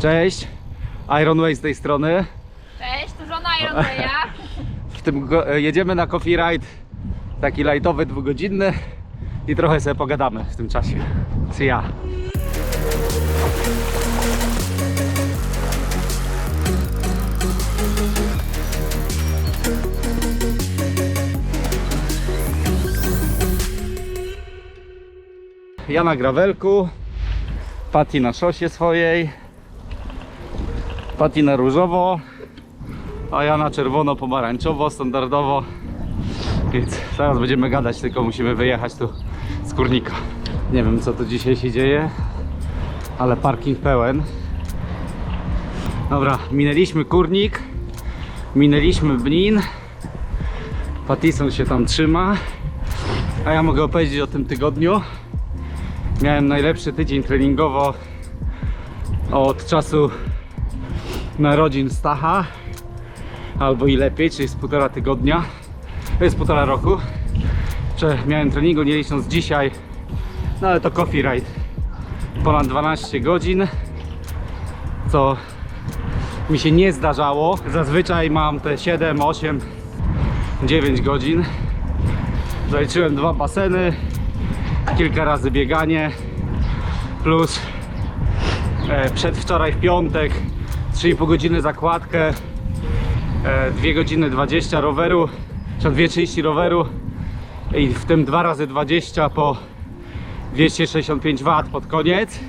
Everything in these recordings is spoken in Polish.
Cześć, Ironway z tej strony. Cześć, tu żona Ironmana. W tym e, jedziemy na coffee ride, taki lightowy, dwugodzinny i trochę sobie pogadamy w tym czasie. See ya. Ja na gravelku, Patty na szosie swojej, Patty na różowo, a ja na czerwono-pomarańczowo, standardowo. Więc zaraz będziemy gadać, tylko musimy wyjechać tu z kurnika. Nie wiem co tu dzisiaj się dzieje, ale parking pełen. Dobra, minęliśmy kurnik, minęliśmy Bnin. Patison się tam trzyma, a ja mogę opowiedzieć o tym tygodniu. Miałem najlepszy tydzień treningowo od czasu narodzin Stacha albo i lepiej, czyli z półtora tygodnia, jest półtora roku. Że miałem treningu nie licząc dzisiaj, no ale to coffee ride. Ponad 12 godzin, co mi się nie zdarzało. Zazwyczaj mam te 7, 8, 9 godzin. Zaliczyłem dwa baseny, kilka razy bieganie, plus e, przedwczoraj w piątek 3,5 godziny zakładkę, e, 2 godziny 20 roweru, czy 2,30 roweru i w tym 2 razy 20 po 265 W pod koniec.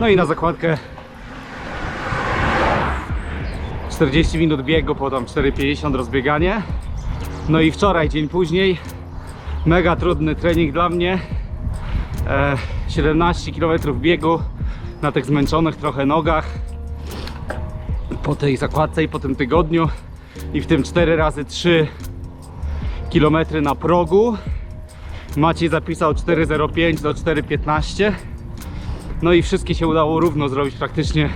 No i na zakładkę 40 minut biegu, po tam 4,50 rozbieganie. No i wczoraj, dzień później, mega trudny trening dla mnie. E, 17 km biegu na tych zmęczonych trochę nogach po tej zakładce i po tym tygodniu. I w tym 4 razy 3 km na progu. Maciej zapisał 4.05 do 4.15 no i wszystkie się udało równo zrobić praktycznie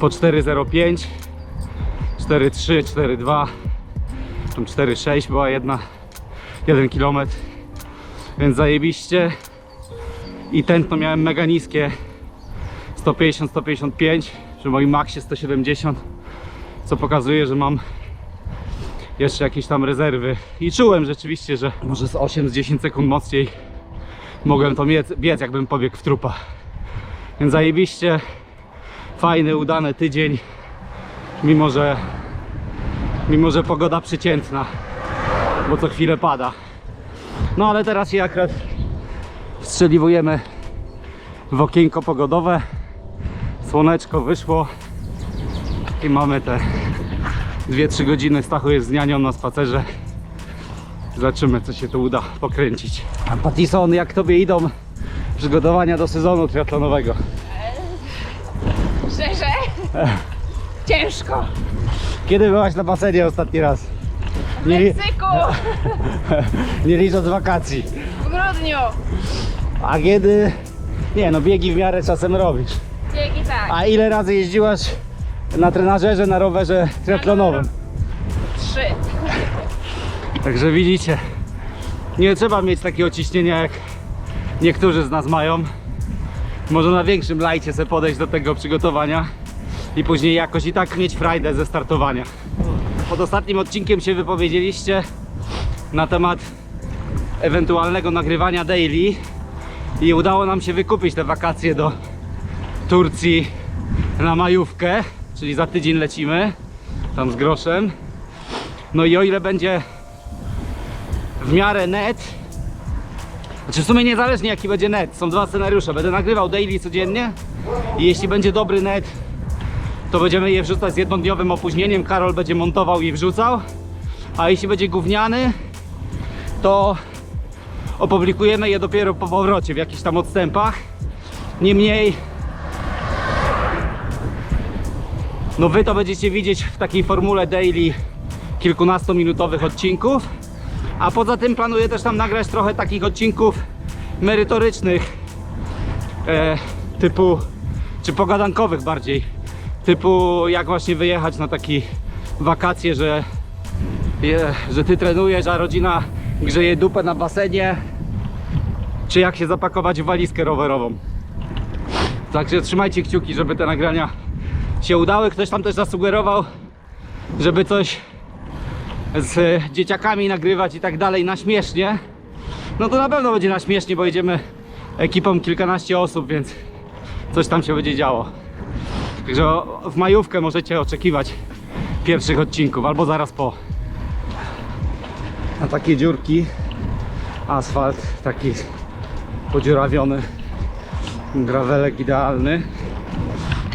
po 4.05 4.3, 4.2 tam 4.6 była jedna 1 km więc zajebiście. I tętno miałem mega niskie 150-155 przy moim maksie 170 co pokazuje, że mam jeszcze jakieś tam rezerwy. I czułem rzeczywiście, że może z 8-10 sekund mocniej mogłem to biec, biec jakbym pobiegł w trupa. Więc zajebiście fajny, udany tydzień mimo, że mimo, że pogoda przeciętna bo co chwilę pada. No ale teraz się akurat strzeliwujemy w okienko pogodowe słoneczko wyszło i mamy te 2-3 godziny Stachu jest z nianią na spacerze zobaczymy co się tu uda pokręcić a Patison jak tobie idą przygotowania do sezonu triatlonowego Szczerze? Ciężko. kiedy byłaś na basenie ostatni raz? W Nie, li- Meksyku. nie licząc wakacji W grudniu. a kiedy nie no biegi w miarę czasem robisz. A ile razy jeździłaś na trenażerze na rowerze triatlonowym Trzy. Także widzicie, nie trzeba mieć takiego ciśnienia jak niektórzy z nas mają. Może na większym lajcie sobie podejść do tego przygotowania i później jakoś i tak mieć frajdę ze startowania. Pod ostatnim odcinkiem się wypowiedzieliście na temat ewentualnego nagrywania daily i udało nam się wykupić te wakacje do Turcji na majówkę, czyli za tydzień lecimy tam z groszem. No i o ile będzie w miarę net. Znaczy w sumie niezależnie jaki będzie net, są dwa scenariusze. Będę nagrywał daily codziennie i jeśli będzie dobry net, to będziemy je wrzucać z jednodniowym opóźnieniem. Karol będzie montował i wrzucał. A jeśli będzie gówniany, to opublikujemy je dopiero po powrocie w jakichś tam odstępach. Niemniej no wy to będziecie widzieć w takiej formule daily kilkunastominutowych odcinków. A poza tym planuję też tam nagrać trochę takich odcinków merytorycznych, e, typu, czy pogadankowych bardziej, typu jak właśnie wyjechać na takie wakacje, że, je, że ty trenujesz, a rodzina grzeje dupę na basenie, czy jak się zapakować w walizkę rowerową. Także trzymajcie kciuki, żeby te nagrania się udały. Ktoś tam też zasugerował, żeby coś z dzieciakami nagrywać i tak dalej na śmiesznie. No to na pewno będzie na śmiesznie, bo jedziemy ekipą kilkanaście osób, więc coś tam się będzie działo. Także w majówkę możecie oczekiwać pierwszych odcinków, albo zaraz po. A takie dziurki, asfalt taki podziurawiony, gravelek idealny.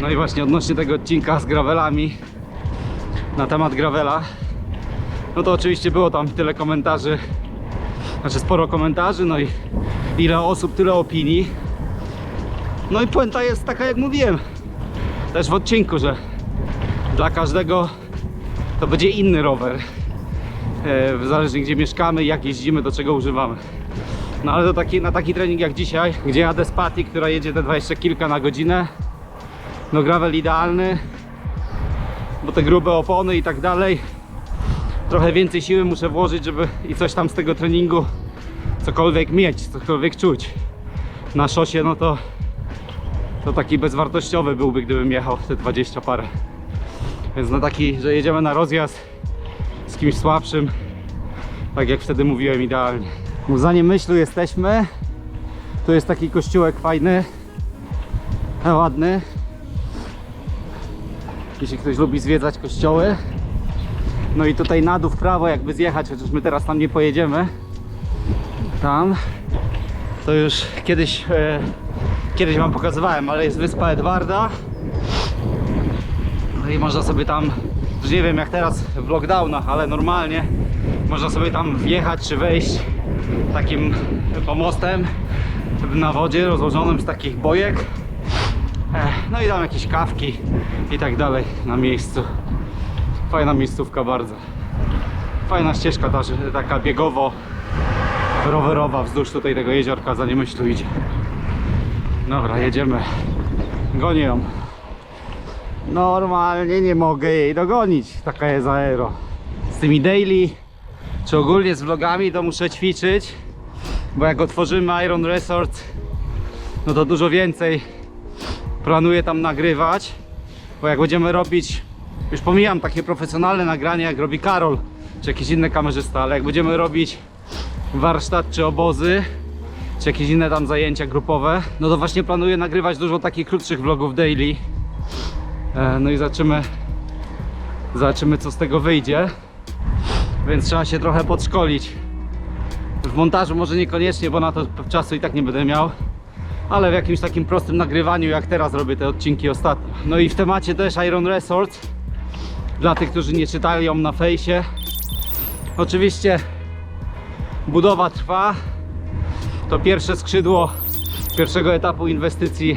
No i właśnie odnośnie tego odcinka z gravelami, na temat gravela, no to oczywiście było tam tyle komentarzy, znaczy sporo komentarzy, no i ile osób, tyle opinii. No i puenta jest taka jak mówiłem też w odcinku, że dla każdego to będzie inny rower. E, Zależnie gdzie mieszkamy, jak jeździmy, do czego używamy. No ale taki, na taki trening jak dzisiaj, gdzie jadę z Patty, która jedzie te 20 kilka na godzinę. No gravel idealny, bo te grube opony i tak dalej. Trochę więcej siły muszę włożyć, żeby i coś tam z tego treningu cokolwiek mieć, cokolwiek czuć. Na szosie no to to taki bezwartościowy byłby, gdybym jechał te 20 parę. Więc na taki, że jedziemy na rozjazd z kimś słabszym, tak jak wtedy mówiłem, idealnie. W Zaniemyślu jesteśmy. Tu jest taki kościółek fajny, ładny. Jeśli ktoś lubi zwiedzać kościoły. No i tutaj na dół w prawo jakby zjechać, chociaż my teraz tam nie pojedziemy. Tam. To już kiedyś, e, kiedyś wam pokazywałem, ale jest wyspa Edwarda. No i można sobie tam, już nie wiem jak teraz w lockdownach, ale normalnie można sobie tam wjechać czy wejść takim pomostem na wodzie rozłożonym z takich bojek. No i tam jakieś kawki i tak dalej na miejscu. Fajna miejscówka bardzo. Fajna ścieżka ta, taka biegowo rowerowa wzdłuż tutaj tego jeziorka za myślu idzie. Dobra, jedziemy. Gonię ją. Normalnie nie mogę jej dogonić. Taka jest aero. Z tymi daily, czy ogólnie z vlogami, to muszę ćwiczyć. Bo jak otworzymy Iron Resort, no to dużo więcej planuję tam nagrywać. Bo jak będziemy robić, już pomijam takie profesjonalne nagrania, jak robi Karol, czy jakiś inny kamerzysta, ale jak będziemy robić warsztat czy obozy, czy jakieś inne tam zajęcia grupowe, no to właśnie planuję nagrywać dużo takich krótszych vlogów daily. E, No i zobaczymy, zobaczymy co z tego wyjdzie. Więc trzeba się trochę podszkolić. W montażu może niekoniecznie, bo na to czasu i tak nie będę miał. Ale w jakimś takim prostym nagrywaniu, jak teraz robię te odcinki ostatnio. No i w temacie też Iron Resort. Dla tych, którzy nie czytają na fejsie. Oczywiście budowa trwa. To pierwsze skrzydło pierwszego etapu inwestycji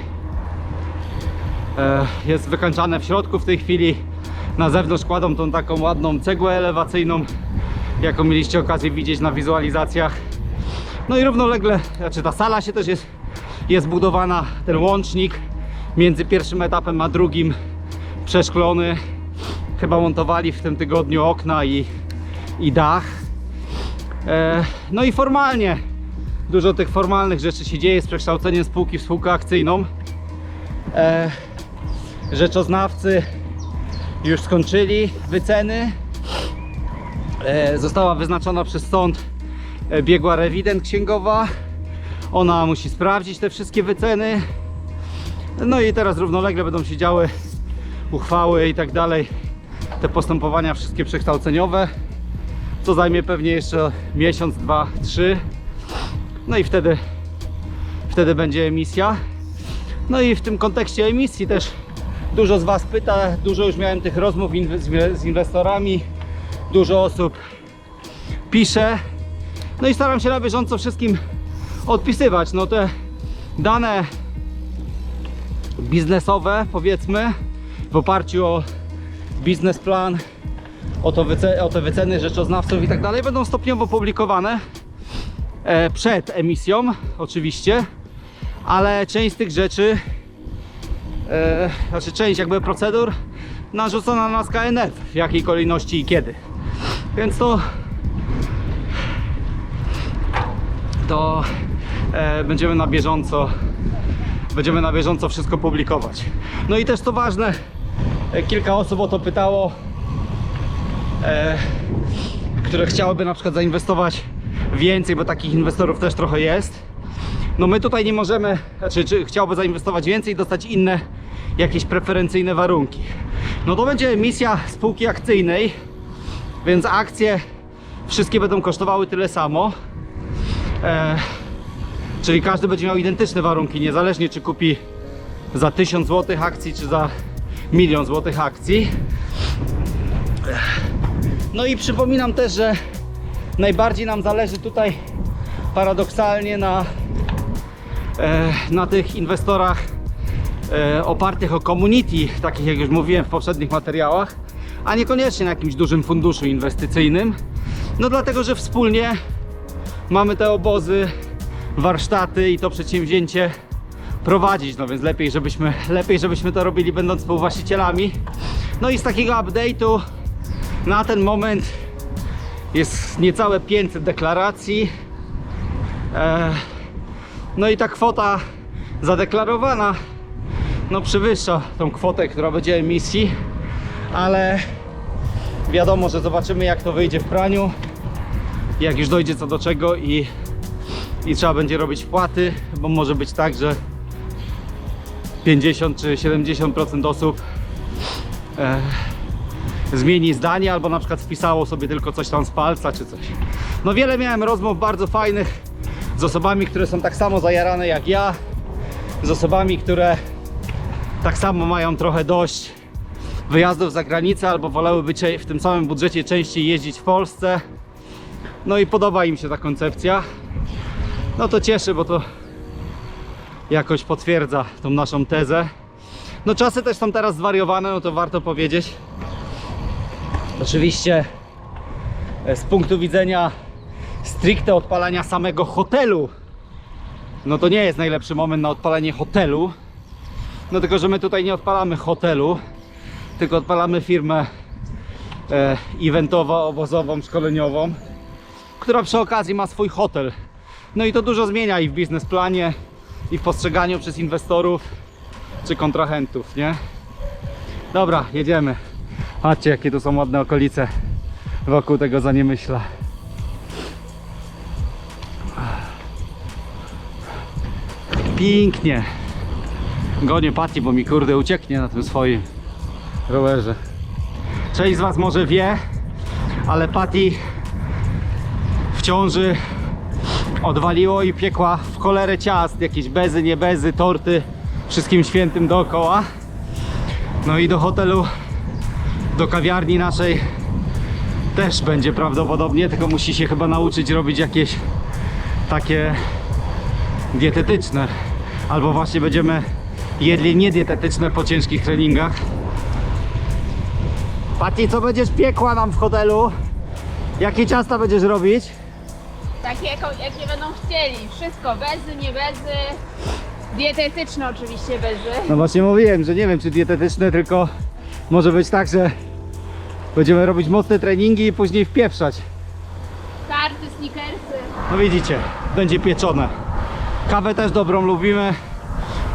e, jest wykańczane w środku w tej chwili. Na zewnątrz kładą tą taką ładną cegłę elewacyjną, jaką mieliście okazję widzieć na wizualizacjach. No i równolegle, znaczy ta sala się też jest, jest budowana, ten łącznik między pierwszym etapem a drugim przeszklony. Chyba montowali w tym tygodniu okna i, i dach. E, no i formalnie dużo tych formalnych rzeczy się dzieje z przekształceniem spółki w spółkę akcyjną. E, rzeczoznawcy już skończyli wyceny. E, została wyznaczona przez sąd e, biegła rewident księgowa. Ona musi sprawdzić te wszystkie wyceny. No i teraz równolegle będą się działy uchwały i tak dalej. Te postępowania wszystkie przekształceniowe. Co zajmie pewnie jeszcze miesiąc, dwa, trzy. No i wtedy, wtedy będzie emisja. No i w tym kontekście emisji też dużo z Was pyta, dużo już miałem tych rozmów z inwestorami, dużo osób pisze. No i staram się na bieżąco wszystkim odpisywać. No te dane biznesowe, powiedzmy, w oparciu o biznesplan, o, to wyce- o te wyceny rzeczoznawców i tak dalej, będą stopniowo publikowane e, przed emisją, oczywiście, ale część z tych rzeczy, e, znaczy część jakby procedur narzucona na nas KNF, w jakiej kolejności i kiedy. Więc to to będziemy na bieżąco będziemy na bieżąco wszystko publikować. No i też co ważne, E, Kilka osób o to pytało, e, które chciałyby na przykład zainwestować więcej, bo takich inwestorów też trochę jest. No my tutaj nie możemy, znaczy czy chciałby zainwestować więcej i dostać inne jakieś preferencyjne warunki. No to będzie emisja spółki akcyjnej, więc akcje wszystkie będą kosztowały tyle samo. E, czyli każdy będzie miał identyczne warunki, niezależnie czy kupi za 1000 zł akcji, czy za milion złotych akcji. No i przypominam też, że najbardziej nam zależy tutaj paradoksalnie na, e, na tych inwestorach e, opartych o community, takich jak już mówiłem w poprzednich materiałach, a niekoniecznie na jakimś dużym funduszu inwestycyjnym. No dlatego, że wspólnie mamy te obozy, warsztaty i to przedsięwzięcie prowadzić, no więc lepiej żebyśmy, lepiej żebyśmy to robili będąc współwłaścicielami. No i z takiego update'u na ten moment jest niecałe 500 deklaracji. E, no i ta kwota zadeklarowana no przewyższa tą kwotę, która będzie emisji, ale wiadomo, że zobaczymy jak to wyjdzie w praniu, jak już dojdzie co do czego i, i trzeba będzie robić wpłaty, bo może być tak, że 50 czy 70% osób e, zmieni zdanie albo na przykład wpisało sobie tylko coś tam z palca czy coś. No wiele miałem rozmów bardzo fajnych z osobami, które są tak samo zajarane jak ja, z osobami, które tak samo mają trochę dość wyjazdów za granicę albo wolałyby cze- w tym samym budżecie częściej jeździć w Polsce. No i podoba im się ta koncepcja. No to cieszy, bo to jakoś potwierdza tą naszą tezę. No czasy też są teraz zwariowane, no to warto powiedzieć. Oczywiście e, z punktu widzenia stricte odpalania samego hotelu, no to nie jest najlepszy moment na odpalenie hotelu. No tylko, że my tutaj nie odpalamy hotelu, tylko odpalamy firmę e, eventową, obozową, szkoleniową, która przy okazji ma swój hotel. No i to dużo zmienia i w biznesplanie, i w postrzeganiu przez inwestorów czy kontrahentów, nie? Dobra, jedziemy. Patrzcie, jakie tu są ładne okolice wokół tego Zaniemyśla. Pięknie. Gonię Pati, bo mi kurde ucieknie na tym swoim rowerze. Część z Was może wie, ale Pati w ciąży odwaliło i piekła w cholerę ciast, jakieś bezy, nie bezy, torty, wszystkim świętym dookoła. No i do hotelu, do kawiarni naszej też będzie prawdopodobnie, tylko musi się chyba nauczyć robić jakieś takie dietetyczne. Albo właśnie będziemy jedli niedietetyczne po ciężkich treningach. Pati, co będziesz piekła nam w hotelu? Jakie ciasta będziesz robić? Takie jaką, jakie będą chcieli. Wszystko, bezy, nie bezy. Dietetyczne oczywiście bezy. No właśnie mówiłem, że nie wiem czy dietetyczne, tylko może być tak, że będziemy robić mocne treningi i później wpieprzać. Karty, sneakersy. No widzicie, będzie pieczone. Kawę też dobrą lubimy,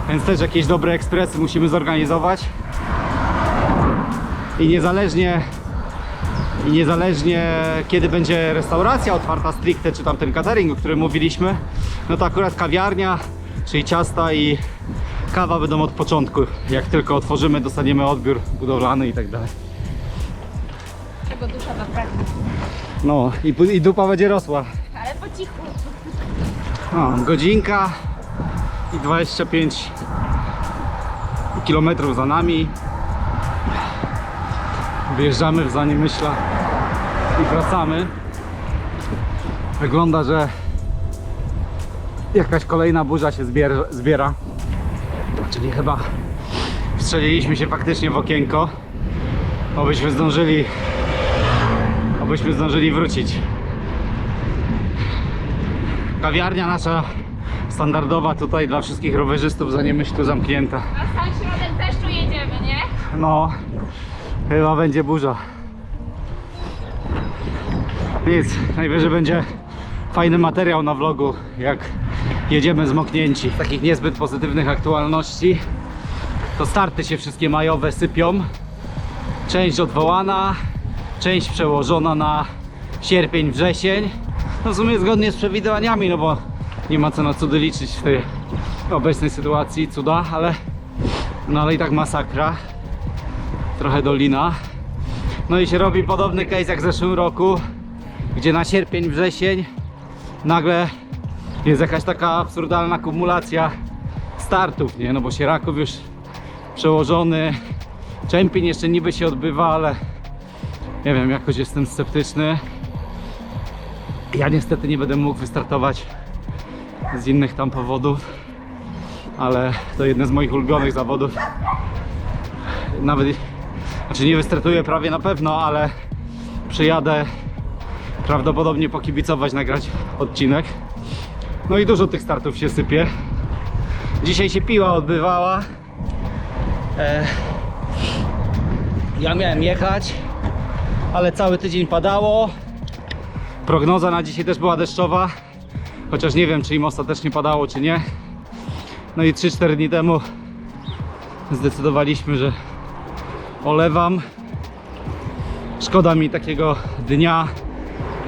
więc też jakieś dobre ekspresy musimy zorganizować. I niezależnie i niezależnie kiedy będzie restauracja otwarta stricte, czy tam ten catering, o którym mówiliśmy, no to akurat kawiarnia, czyli ciasta i kawa będą od początku. Jak tylko otworzymy, dostaniemy odbiór budowlany i tak dalej. Czego dusza ma pragnie. No i, i dupa będzie rosła. Ale po cichu. O, godzinka i 25 kilometrów za nami. Wyjeżdżamy w Zaniemyśla i wracamy. Wygląda, że jakaś kolejna burza się zbier zbiera. Czyli chyba wstrzeliliśmy się faktycznie w okienko. Obyśmy zdążyli, obyśmy zdążyli wrócić. Kawiarnia nasza standardowa tutaj dla wszystkich rowerzystów za niemyślu zamknięta. Na sam środek deszczu jedziemy, nie? No, chyba będzie burza. Nic, najwyżej będzie fajny materiał na vlogu, jak jedziemy zmoknięci. Z takich niezbyt pozytywnych aktualności to starty się wszystkie majowe sypią. Część odwołana, część przełożona na sierpień, wrzesień. No w sumie zgodnie z przewidywaniami, no bo nie ma co na cudy liczyć w tej obecnej sytuacji, cuda, ale no ale i tak masakra. Trochę dolina. No i się robi podobny case jak w zeszłym roku, gdzie na sierpień, wrzesień nagle jest jakaś taka absurdalna kumulacja startów, nie? No bo Sieraków już przełożony, Czempień jeszcze niby się odbywa, ale nie wiem, jakoś jestem sceptyczny. Ja niestety nie będę mógł wystartować z innych tam powodów, ale to jedne z moich ulubionych zawodów. Nawet, znaczy nie wystartuję prawie na pewno, ale przyjadę prawdopodobnie pokibicować, nagrać odcinek. No i dużo tych startów się sypie. Dzisiaj się piła odbywała. E, ja miałem jechać, ale cały tydzień padało. Prognoza na dzisiaj też była deszczowa, chociaż nie wiem, czy im ostatecznie padało, czy nie. No i 3-4 dni temu zdecydowaliśmy, że olewam. Szkoda mi takiego dnia,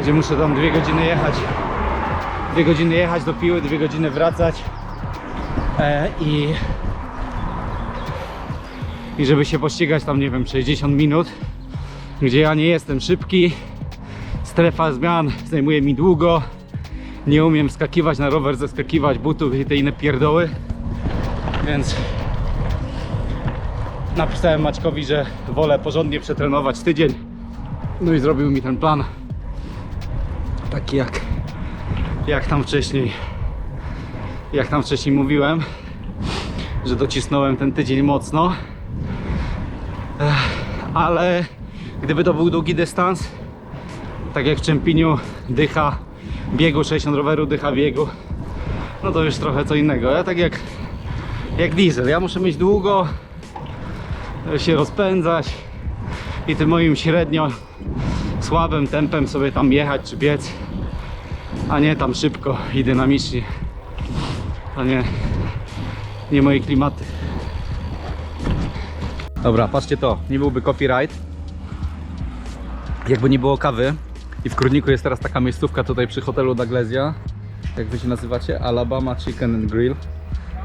gdzie muszę tam dwie godziny jechać. Dwie godziny jechać do piły, dwie godziny wracać. E, I i żeby się pościgać tam, nie wiem, 60 minut, gdzie ja nie jestem szybki, strefa zmian zajmuje mi długo, nie umiem skakiwać na rower, zeskakiwać butów i te inne pierdoły, więc napisałem Maćkowi, że wolę porządnie przetrenować tydzień, no i zrobił mi ten plan, taki jak, jak tam wcześniej, jak tam wcześniej mówiłem, że docisnąłem ten tydzień mocno, ale gdyby to był długi dystans, tak jak w Czempiniu dycha biegu, 60 roweru dycha biegu, no to już trochę co innego. Ja tak jak, jak diesel, ja muszę mieć długo, się rozpędzać i tym moim średnio słabym tempem sobie tam jechać czy biec, a nie tam szybko i dynamicznie. To nie, nie moje klimaty. Dobra, patrzcie to, nie byłby copyright. Jakby nie było kawy. I w Kurniku jest teraz taka miejscówka tutaj przy hotelu Douglasia. Jak wy się nazywacie? Alabama Chicken and Grill.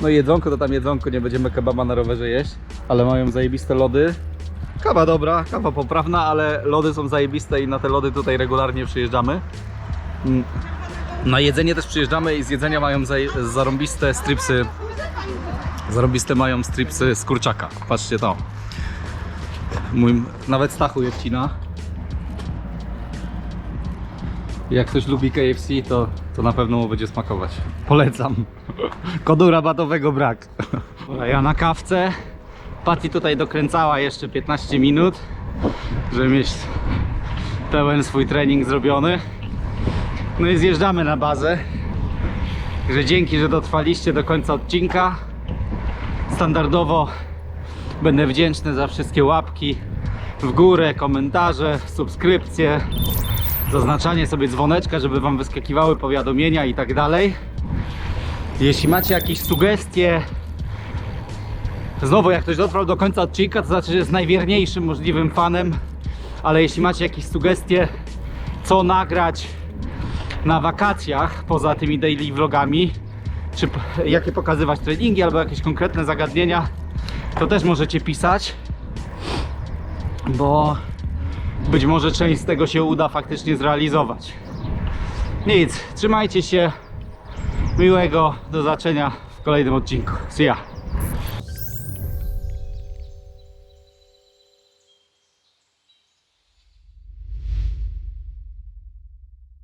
No i jedzonko to tam jedzonko, nie będziemy kebaba na rowerze jeść. Ale mają zajebiste lody. Kawa dobra, kawa poprawna, ale lody są zajebiste i na te lody tutaj regularnie przyjeżdżamy. Mm. Na jedzenie też przyjeżdżamy i z jedzenia mają zarąbiste stripsy. Zarąbiste mają stripsy z kurczaka. Patrzcie to. Mój, nawet Stachu je wcina. Jak ktoś lubi KFC, to, to na pewno mu będzie smakować. Polecam. Kodu rabatowego brak. Ja na kawce. Patty tutaj dokręcała jeszcze 15 minut, żeby mieć pełen swój trening zrobiony. No i zjeżdżamy na bazę. Także dzięki, że dotrwaliście do końca odcinka. Standardowo Będę wdzięczny za wszystkie łapki w górę, komentarze, subskrypcje, zaznaczanie sobie dzwoneczka, żeby Wam wyskakiwały powiadomienia i tak dalej. Jeśli macie jakieś sugestie, znowu jak ktoś dotrwał do końca odcinka, to znaczy, że jest najwierniejszym możliwym fanem, ale jeśli macie jakieś sugestie, co nagrać na wakacjach poza tymi daily vlogami, czy jakie pokazywać treningi albo jakieś konkretne zagadnienia, to też możecie pisać, bo być może część z tego się uda faktycznie zrealizować. Nic, trzymajcie się, miłego, do zobaczenia w kolejnym odcinku. See ya.